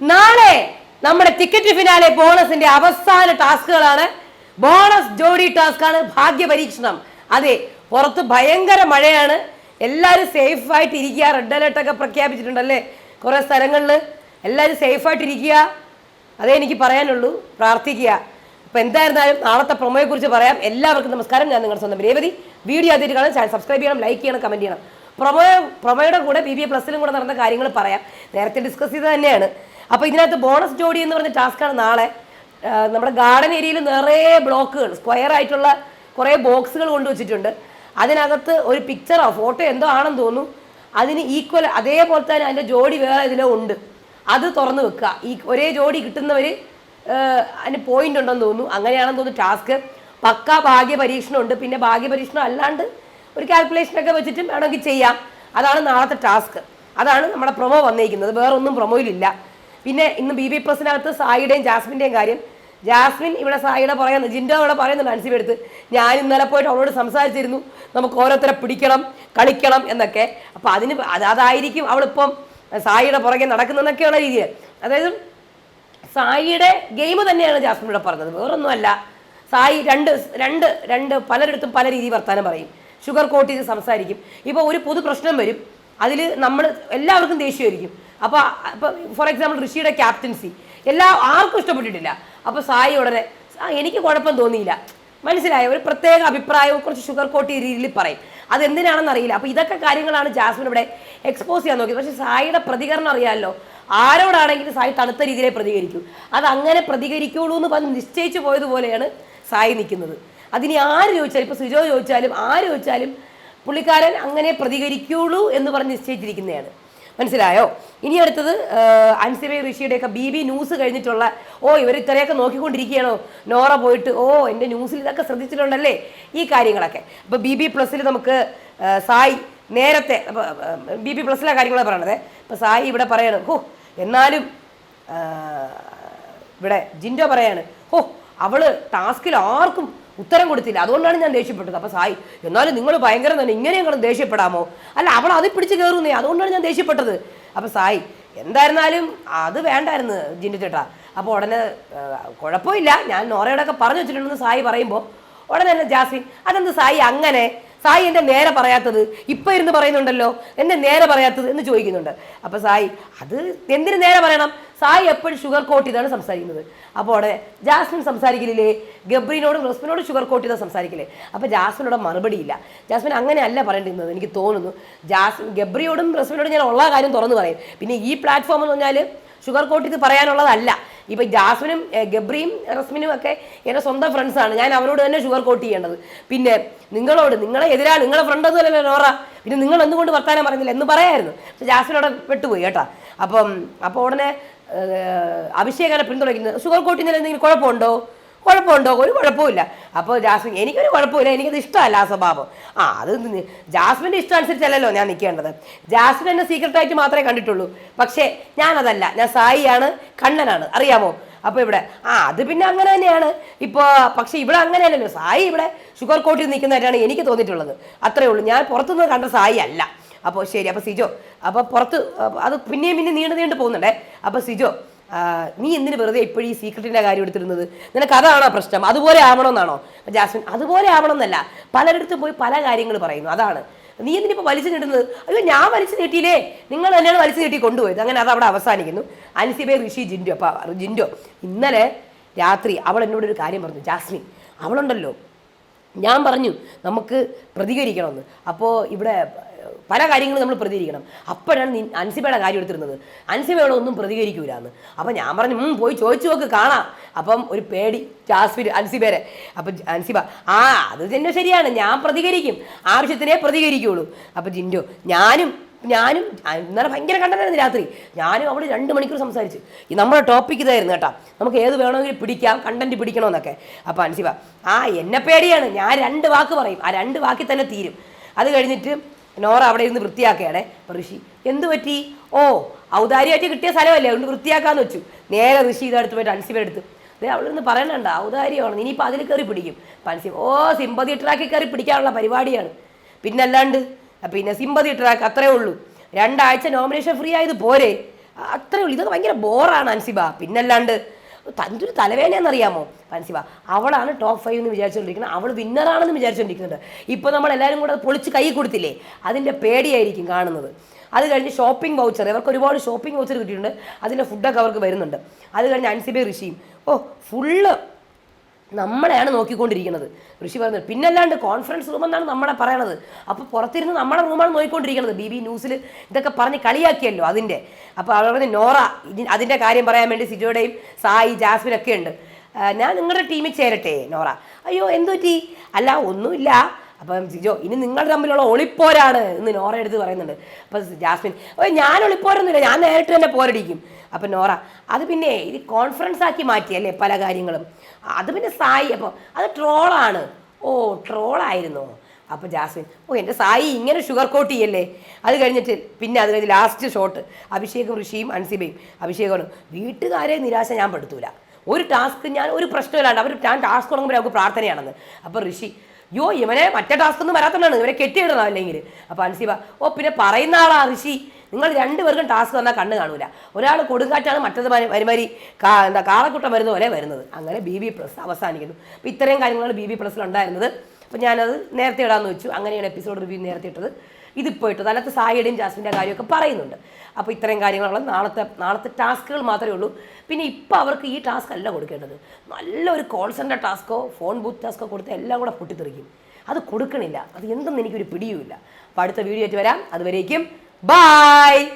നാളെ നമ്മുടെ ticket finale ബോണസിന്റെ അവസാന ടാസ്കുകളാണ്. ബോണസ് ജോഡി ടാസ്ക് ആണ് ഭാഗ്യ പരീക്ഷണം അതെ പുറത്ത് ഭയങ്കര മഴയാണ്. എല്ലാവരും സേഫ് ആയിട്ട് ഇരിക്കുക. റെഡ് അലേർട്ട് ഒക്കെ പ്രഖ്യാപിച്ചിട്ടുണ്ടല്ലേ? കുറെ സ്ഥലങ്ങളിൽ എല്ലാവരും സേഫ് ആയിട്ട് ഇരിക്കുക. അതേ എനിക്ക് പറയാനുള്ളൂ. പ്രാർത്ഥിക്കുക. അപ്പൊ എന്തായിരുന്നാലും നാളത്തെ പ്രൊമോയെ കുറിച്ച് പറയാം. എല്ലാവർക്കും നമസ്കാരം. ഞാൻ നിങ്ങളുടെ സ്വന്തം രേവതി. വീഡിയോ ആദ്യമായിട്ട് കാണാൻ ചാനൽ സബ്സ്ക്രൈബ് ചെയ്യണം ലൈക്ക് ചെയ്യണം കമന്റ് ചെയ്യണം. പ്രൊമോ പ്രൊമോയുടെ കൂടെ ബി ബി എ പ്ലസിലും കൂടെ നടന്ന കാര്യങ്ങൾ പറയാം. നേരത്തെ ഡിസ്കസ് ചെയ്ത് തന്നെയാണ്. അപ്പോൾ ഇതിനകത്ത് ബോണസ് ജോഡി എന്ന് പറഞ്ഞ ടാസ്ക്കാണ് നാളെ. നമ്മുടെ ഗാർഡൻ ഏരിയയിൽ നിറയെ ബ്ലോക്കുകൾ സ്ക്വയർ ആയിട്ടുള്ള കുറേ ബോക്സുകൾ കൊണ്ടുവച്ചിട്ടുണ്ട്. അതിനകത്ത് ഒരു പിക്ചറോ ഫോട്ടോ എന്തോ ആണെന്ന് തോന്നുന്നു. അതിന് ഈക്വൽ അതേപോലെ തന്നെ അതിന്റെ ജോഡി വേറെ ഇതിലോ ഉണ്ട്. അത് തുറന്ന് വെക്കുക. ഈ ഒരേ ജോഡി കിട്ടുന്നവർ അതിന് പോയിന്റ് ഉണ്ടെന്ന് തോന്നുന്നു. അങ്ങനെയാണെന്ന് തോന്നുന്നു ടാസ്ക് പക്ക ഭാഗ്യ പരീക്ഷണം ഉണ്ട്. പിന്നെ ഭാഗ്യ പരീക്ഷണം അല്ലാണ്ട് ഒരു കാൽക്കുലേഷനൊക്കെ വെച്ചിട്ടും വേണമെങ്കിൽ ചെയ്യാം. അതാണ് നാളത്തെ ടാസ്ക് അതാണ് നമ്മുടെ പ്രൊമോ വന്നിരിക്കുന്നത് വേറൊന്നും പ്രൊമോയിലില്ല പിന്നെ ഇന്ന് ബി ബി പ്ലസിനകത്ത് സായിയുടെയും ജാസ്മിന്റെയും കാര്യം. ജാസ്മിൻ ഇവിടെ സായിയുടെ പറയുന്നത് ജിൻഡോ ഇവിടെ പറയുന്നുണ്ട് അൻസിബി എടുത്ത് ഞാൻ ഇന്നലെ പോയിട്ട് അവളോട് സംസാരിച്ചിരുന്നു. നമുക്ക് ഓരോരുത്തരെ പിടിക്കണം കളിക്കണം എന്നൊക്കെ. അപ്പോൾ അതിന് അത് അതായിരിക്കും അവളിപ്പം സായിയുടെ പുറകെ നടക്കുന്നതെന്നൊക്കെയുള്ള രീതിയിൽ അതായത് സായിയുടെ ഗെയിം തന്നെയാണ് ജാസ്മിൻ ഇവിടെ പറഞ്ഞത്. വേറൊന്നുമല്ല. സായി രണ്ട് രണ്ട് രണ്ട് പലരിടത്തും പല രീതിയിൽ വർത്താനം പറയും. ഷുഗർ കോട്ട് ചെയ്ത് സംസാരിക്കും. ഇപ്പോൾ ഒരു പൊതു പ്രശ്നം വരും. അതിൽ നമ്മൾ എല്ലാവർക്കും ദേഷ്യമായിരിക്കും അപ്പോൾ ഇപ്പോൾ ഫോർ എക്സാമ്പിൾ ഋഷിയുടെ ക്യാപ്റ്റൻസി എല്ലാ ആർക്കും ഇഷ്ടപ്പെട്ടിട്ടില്ല. അപ്പോൾ സായി ഉടനെ "ആ, എനിക്ക് കുഴപ്പം തോന്നിയില്ല. മനസ്സിലായ? ഒരു പ്രത്യേക അഭിപ്രായവും കുറച്ച് ഷുഗർ കോട്ടി രീതിയിൽ പറയും. അത് എന്തിനാണെന്ന് അറിയില്ല. അപ്പോൾ ഇതൊക്കെ കാര്യങ്ങളാണ് ജാസ്മിൻ ഇവിടെ എക്സ്പോസ് ചെയ്യാൻ നോക്കിയത്. പക്ഷേ സായിയുടെ പ്രതികരണം അറിയാമല്ലോ ആരോടാണെങ്കിലും സായി തണുത്ത രീതിയിലേ പ്രതികരിക്കൂ. അത് അങ്ങനെ പ്രതികരിക്കുള്ളൂ എന്ന് പറഞ്ഞ് നിശ്ചയിച്ചു പോയതുപോലെയാണ് സായി നിൽക്കുന്നത്. അതിനി ആര് ചോദിച്ചാലും ഇപ്പോൾ സുജോ ചോദിച്ചാലും ആര് ചോദിച്ചാലും പുള്ളിക്കാരൻ അങ്ങനെ പ്രതികരിക്കുള്ളൂ എന്ന് പറഞ്ഞ് നിശ്ചയിച്ചിരിക്കുന്നതാണ്. മനസ്സിലായോ? ഇനി അടുത്തത് അൻസിബെ ഋഷിയുടെയൊക്കെ ബി ബി ന്യൂസ് കഴിഞ്ഞിട്ടുള്ള ഓ ഇവർ ഇത്രയൊക്കെ നോക്കിക്കൊണ്ടിരിക്കുകയാണോ? നോറ പോയിട്ട് ഓ എന്റെ ന്യൂസിൽ ഇതൊക്കെ ശ്രദ്ധിച്ചിട്ടുണ്ടല്ലേ? ഈ കാര്യങ്ങളൊക്കെ. അപ്പോൾ ബി ബി പ്ലസ്സിൽ നമുക്ക് സായി നേരത്തെ ബി ബി പ്ലസ്സിലെ കാര്യങ്ങളാണ് പറയണത്. ഇപ്പോൾ സായി ഇവിടെ പറയണം ഹോ എന്നാലും ഇവിടെ ജിൻഡോ പറയാണ് ഹോ അവൾ ടാസ്കിൽ ആർക്കും ഉത്തരം കൊടുത്തില്ല. അതുകൊണ്ടാണ് ഞാൻ ദേഷ്യപ്പെട്ടത്. അപ്പൊ സായി എന്നാലും നിങ്ങൾ ഭയങ്കര തന്നെ ഇങ്ങനെ ഞങ്ങൾ ദേഷ്യപ്പെടാമോ? അല്ല അവൾ അത് പിടിച്ച് കയറുന്നേ. അതുകൊണ്ടാണ് ഞാൻ ദേഷ്യപ്പെട്ടത്. അപ്പൊ സായി എന്തായിരുന്നാലും അത് വേണ്ടായിരുന്നു ജിൻഡു ചേട്ടാ. അപ്പോൾ ഉടനെ കുഴപ്പമില്ല. ഞാൻ നോറയോടൊക്കെ പറഞ്ഞു വെച്ചിട്ടുണ്ടെന്ന് സായി പറയുമ്പോൾ ഉടനെ തന്നെ ജാസിൻ അതെന്ത് സായി അങ്ങനെ സായി എന്റെ നേരെ പറയാത്തത് ഇപ്പം ഇരുന്ന് പറയുന്നുണ്ടല്ലോ. എന്നെ നേരെ പറയാത്തത് എന്ന് ചോദിക്കുന്നുണ്ട്. അപ്പോൾ സായി അത് എന്തിനു നേരെ പറയണം? സായി എപ്പോഴും ഷുഗർ കോട്ട് ചെയ്താണ് സംസാരിക്കുന്നത്. അപ്പോൾ അവിടെ ജാസ്മിൻ സംസാരിക്കില്ലേ ഗബ്രീനോടും റസ്മിനോടും ഷുഗർ കോട്ട് ചെയ്താൽ സംസാരിക്കില്ലേ അപ്പോൾ ജാസ്മിനോട് മറുപടിയില്ല ജാസ്മിൻ അങ്ങനെയല്ല പറയേണ്ടിരുന്നത് എനിക്ക് തോന്നുന്നു. ജാസ്മിൻ ഗബ്രിയോടും റസ്മിനോടും ഞാൻ ഉള്ള കാര്യം തുറന്നു പറയും. പിന്നെ ഈ പ്ലാറ്റ്ഫോം എന്ന് പറഞ്ഞാൽ ഷുഗർ കോട്ട് ഇത് പറയാനുള്ളതല്ല. ഇപ്പൊ ജാസ്മിനും ഗബ്രിയും റസ്മിനും ഒക്കെ എന്റെ സ്വന്തം ഫ്രണ്ട്സാണ് ഞാൻ അവരോട് തന്നെ ഷുഗർ കോട്ട് ചെയ്യേണ്ടത്. പിന്നെ നിങ്ങളോട് നിങ്ങളെ എതിരാ നിങ്ങളെ ഫ്രണ്ട് ഒന്നുമല്ലല്ലോ നോറ. പിന്നെ നിങ്ങൾ എന്തുകൊണ്ട് വർത്താനം പറഞ്ഞില്ല എന്ന് പറയായിരുന്നു. പക്ഷെ ജാസ്മിനോടെ പെട്ടുപോയി കേട്ടോ. അപ്പം അപ്പോൾ ഉടനെ അഭിഷേകനെ പിന്തുണയ്ക്കുന്നത് ഷുഗർ കോട്ടിന് എന്തെങ്കിലും കുഴപ്പമുണ്ടോ? കുഴപ്പമുണ്ടോ? ഒരു കുഴപ്പമില്ല അപ്പോൾ ജാസ്മിൻ എനിക്കൊരു കുഴപ്പമില്ല എനിക്കത് ഇഷ്ടമല്ല ആ സ്വഭാവം. ആ അത് ജാസ്മിന്റെ ഇഷ്ടം അനുസരിച്ചല്ലല്ലോ ഞാൻ നിൽക്കേണ്ടത്. ജാസ്മിൻ എന്നെ സീക്രട്ടായിട്ട് മാത്രമേ കണ്ടിട്ടുള്ളൂ. പക്ഷേ ഞാനതല്ല. ഞാൻ സായിയാണ് കണ്ണനാണ്. അറിയാമോ? അപ്പോൾ ഇവിടെ ആ അത് പിന്നെ അങ്ങനെ തന്നെയാണ്. ഇപ്പോൾ പക്ഷേ ഇവിടെ അങ്ങനെ അല്ലല്ലോ സായി ഇവിടെ ഷുഗർ കോട്ടിൽ നിൽക്കുന്നതായിട്ടാണ് എനിക്ക് തോന്നിയിട്ടുള്ളത്. അത്രേ ഉള്ളൂ. ഞാൻ പുറത്തുനിന്ന് കണ്ട സായി അല്ല. അപ്പോൾ ശരി അപ്പോൾ സിജോ അപ്പോൾ പുറത്ത് അത് പിന്നെയും പിന്നെ നീണ്ടു നീണ്ടു പോകുന്നുണ്ടേ. അപ്പോൾ സിജോ നീ എന്തിന് വെറുതെ ഇപ്പോഴും ഈ സീക്രട്ടിന്റെ കാര്യം എടുത്തിരുന്നത് നിനക്ക് അതാണോ പ്രശ്നം? അതുപോലെ ആവണമെന്നാണോ? ജാസ്മിൻ അതുപോലെ ആവണമെന്നല്ല. പലരിടത്തും പോയി പല കാര്യങ്ങൾ പറയുന്നു. അതാണ്. നീ എന്തിനിപ്പോൾ വലിച്ചു നീട്ടുന്നത്? അയ്യോ ഞാൻ വലിച്ചു നീട്ടിയില്ലേ? നിങ്ങൾ തന്നെയാണ് വലിച്ചു നീട്ടി കൊണ്ടുപോയത്. അങ്ങനെ അത് അവിടെ അവസാനിക്കുന്നു. അൻസിബെ ഋഷി ജിൻഡോ അപ്പോൾ ജിൻഡോ. ഇന്നലെ രാത്രി അവൾ എന്നോട് ഒരു കാര്യം പറഞ്ഞു. ജാസ്മിൻ അവളുണ്ടല്ലോ. ഞാൻ പറഞ്ഞു നമുക്ക് പ്രതികരിക്കണമെന്ന്. അപ്പോൾ ഇവിടെ പല കാര്യങ്ങളും നമ്മൾ പ്രതികരിക്കണം. അപ്പോഴാണ് അൻസിബയുടെ കാര്യം എടുത്തിരുന്നത്. അൻസിബയോട് ഒന്നും പ്രതികരിക്കൂലെന്ന്. അപ്പം ഞാൻ പറഞ്ഞു പോയി ചോദിച്ചു നോക്ക് കാണാം. അപ്പം ഒരു പേടി ജാസ്മിൻ അൻസിബേരെ അപ്പം അൻസിബ ആ അത് തന്നെ ശരിയാണ്. ഞാൻ പ്രതികരിക്കും. ആവശ്യത്തിനേ പ്രതികരിക്കുള്ളൂ. അപ്പം ജിൻഡോ ഞാനും ഞാനും ഇന്നലെ ഭയങ്കര കണ്ടനായിരുന്നു രാത്രി. ഞാനും അവിടെ രണ്ട് മണിക്കൂർ സംസാരിച്ച്. ഈ നമ്മുടെ ടോപ്പിക് ഇതായിരുന്നു കേട്ടോ. നമുക്ക് ഏത് വേണമെങ്കിലും പിടിക്കാം കണ്ടന്റ് പിടിക്കണമെന്നൊക്കെ. അപ്പോൾ അൻസിബ ആ എന്നെ പേടിയാണ്. ഞാൻ രണ്ട് വാക്ക് പറയും. ആ രണ്ട് വാക്കിൽ തന്നെ തീരും. അത് കഴിഞ്ഞിട്ട് നോറ അവിടെ ഇരുന്ന് വൃത്തിയാക്കുകയാണേ. അപ്പം ഋഷി എന്ത് പറ്റി? ഓ ഔദാര്യമായിട്ട് കിട്ടിയ സ്ഥലമല്ലേ അതുകൊണ്ട് വൃത്തിയാക്കാന്ന് വെച്ചു. നേരെ ഋഷി ഇതെടുത്ത് പോയിട്ട് അൻസിബ എടുത്ത് ദേ അവളിന്ന് പറയണണ്ട ഔദാര്യമാണ് ഇനിയിപ്പോൾ അതിൽ കയറി പിടിക്കും. അൻസിബ ഓ സിമ്പതി ട്രാക്കിൽ കയറി പിടിക്കാനുള്ള പരിപാടിയാണ്. പിന്നല്ലാണ്ട് പിന്നെ സിമ്പതി ട്രാക്ക് അത്രേ ഉള്ളൂ. രണ്ടാഴ്ച നോമിനേഷൻ ഫ്രീ ആയത് പോരെ. അത്രേ ഉള്ളൂ. ഇതൊക്കെ ഭയങ്കര ബോറാണ് അൻസിബ. പിന്നല്ലാണ്ട് തന്തൊരു തലവേദനയെന്നറിയാമോ? അൻസിബ അവളാണ് ടോപ്പ് ഫൈവ് എന്ന് വിചാരിച്ചുകൊണ്ടിരിക്കുന്നത് അവൾ വിന്നറാണെന്ന് വിചാരിച്ചുകൊണ്ടിരിക്കുന്നുണ്ട് ഇപ്പോൾ നമ്മൾ എല്ലാവരും കൂടെ പൊളിച്ച് കൈ കൊടുത്തില്ലേ? അതിന്റെ പേടിയായിരിക്കും കാണുന്നത്. അത് കഴിഞ്ഞ് ഷോപ്പിംഗ് വൗച്ചർ ഇവർക്ക് ഒരുപാട് ഷോപ്പിംഗ് വൗച്ചർ കിട്ടിയിട്ടുണ്ട്. അതിന്റെ ഫുഡൊക്കെ അവർക്ക് വരുന്നുണ്ട്. അത് കഴിഞ്ഞ് അൻസിബി ഋഷിയും. ഓ ഫുള്ള് നമ്മളെയാണ് നോക്കിക്കൊണ്ടിരിക്കുന്നത്. ഋഷി പറഞ്ഞത് പിന്നല്ലാണ്ട് കോൺഫറൻസ് റൂം എന്നാണ് നമ്മളെ പറയണത്. അപ്പോൾ പുറത്തിരുന്ന് നമ്മുടെ റൂമാണ് നോക്കിക്കൊണ്ടിരിക്കുന്നത്. ബി ബി ന്യൂസിൽ ഇതൊക്കെ പറഞ്ഞ് കളിയാക്കിയല്ലോ അതിന്റെ അപ്പോൾ അവർ പറഞ്ഞ് നോറ അതിന്റെ കാര്യം പറയാൻ വേണ്ടി സിജോയുടെയും സായി ജാസ്മിൻ ഒക്കെ ഉണ്ട്. ഞാൻ നിങ്ങളുടെ ടീമിൽ ചേരട്ടെ നോറ. അയ്യോ എന്തു പറ്റി അല്ല ഒന്നുമില്ല. അപ്പം ജിജോ ഇനി നിങ്ങൾ തമ്മിലുള്ള ഒളിപ്പോരാണ് എന്ന് നോറ എടുത്ത് പറയുന്നുണ്ട്. അപ്പം ജാസ്മിൻ ഓ ഞാൻ ഒളിപ്പോരൊന്നുമില്ല ഞാൻ നേരിട്ട് തന്നെ പോരടിക്കും. അപ്പം നോറ അത് പിന്നെ ഇത് കോൺഫറൻസ് ആക്കി മാറ്റിയല്ലേ പല കാര്യങ്ങളും. അത് പിന്നെ സായി അപ്പോൾ അത് ട്രോളാണ് ഓ ട്രോളായിരുന്നു അപ്പോൾ ജാസ്മിൻ ഓ എന്റെ സായി ഇങ്ങനെ ഷുഗർ കോട്ട് ചെയ്യല്ലേ? അത് കഴിഞ്ഞിട്ട് പിന്നെ അത് കഴിഞ്ഞ് ലാസ്റ്റ് ഷോട്ട് അഭിഷേകും ഋഷിയും അൻസിബയും അഭിഷേകമാണ് വീട്ടുകാരെ നിരാശ ഞാൻ പെടുത്തൂല. ഒരു ടാസ്ക് ഞാൻ ഒരു പ്രശ്നമില്ലാണ്ട് അവർ ഞാൻ ടാസ്ക് തുടങ്ങുമ്പോൾ അവർക്ക് പ്രാർത്ഥനയാണെന്ന്. അപ്പോൾ ഋഷി യോ ഇവനെ മറ്റേ ടാസ്ക് ഒന്നും വരാത്തതാണ് ഇവരെ കെട്ടിയിടണം അല്ലെങ്കിൽ. അപ്പോൾ അൻസിബ ഓ പിന്നെ പറയുന്ന ആളാ ഋഷി. നിങ്ങൾ രണ്ടുപേർക്കും ടാസ്ക് വന്നാൽ കണ്ണ് കാണൂല. ഒരാൾ കൊടുങ്കാറ്റാണ് മറ്റത് വരുമാരി കാ എന്താ കാളക്കുട്ടം വരുന്ന പോലെ വരുന്നത്. അങ്ങനെ ബി ബി പ്ലസ് അവസാനിക്കുന്നു. അപ്പോൾ ഇത്രയും കാര്യങ്ങളാണ് ബി ബി പ്ലസ്സിൽ ഉണ്ടായിരുന്നത്. അപ്പോൾ ഞാനത് നേരത്തെ ഇടാമെന്ന് വെച്ചു. അങ്ങനെയാണ് എപ്പിസോഡ് റിവ്യൂ നേരത്തെ ഇട്ടത്. ഇതിപ്പോൾ ഇട്ടു. അതിനകത്ത് സായിയുടെയും ജാസ്മിന്റെ കാര്യമൊക്കെ പറയുന്നുണ്ട്. അപ്പോൾ ഇത്രയും കാര്യങ്ങളുള്ള നാളത്തെ നാളത്തെ ടാസ്കുകൾ മാത്രമേ ഉള്ളൂ. പിന്നെ ഇപ്പോൾ അവർക്ക് ഈ ടാസ്ക് അല്ല കൊടുക്കേണ്ടത്. നല്ലൊരു കോൾ സെന്റർ ടാസ്കോ ഫോൺ ബൂത്ത് ടാസ്കോ കൊടുത്ത് എല്ലാം കൂടെ പൊട്ടിത്തെറിക്കും. അത് കൊടുക്കണില്ല. അത് എന്തെന്ന് എനിക്കൊരു പിടിയുമില്ല. അപ്പോൾ അടുത്ത വീഡിയോ ആയിട്ട് വരാം. അതുവരേക്കും ബായ്